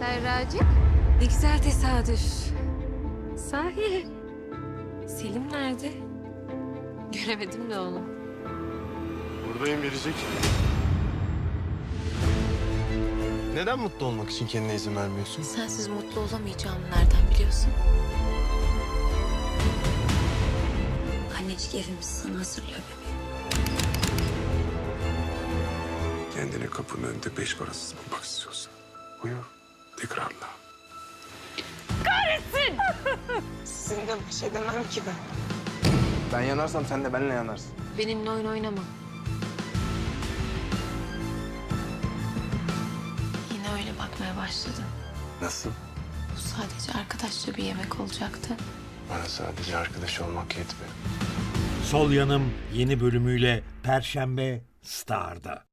Serracık. Ne güzel tesadüf. Sahi. Selim nerede? Göremedim de onu. Buradayım Biricik. Neden mutlu olmak için kendine izin vermiyorsun? Sensiz mutlu olamayacağımı nereden biliyorsun? Annecik evimiz sana hazırlıyor bebeğim. Kendini kapının önünde beş parasız bulmak istiyorsan. Buyur. Tekrarla. Sizinle baş edemem ki ben. Ben yanarsam sen de benimle yanarsın. Benimle oyun oynama. Yine öyle bakmaya başladın. Nasıl? Bu sadece arkadaşça bir yemek olacaktı. Bana sadece arkadaş olmak yetmiyor. Sol Yanım yeni bölümüyle Perşembe Star'da.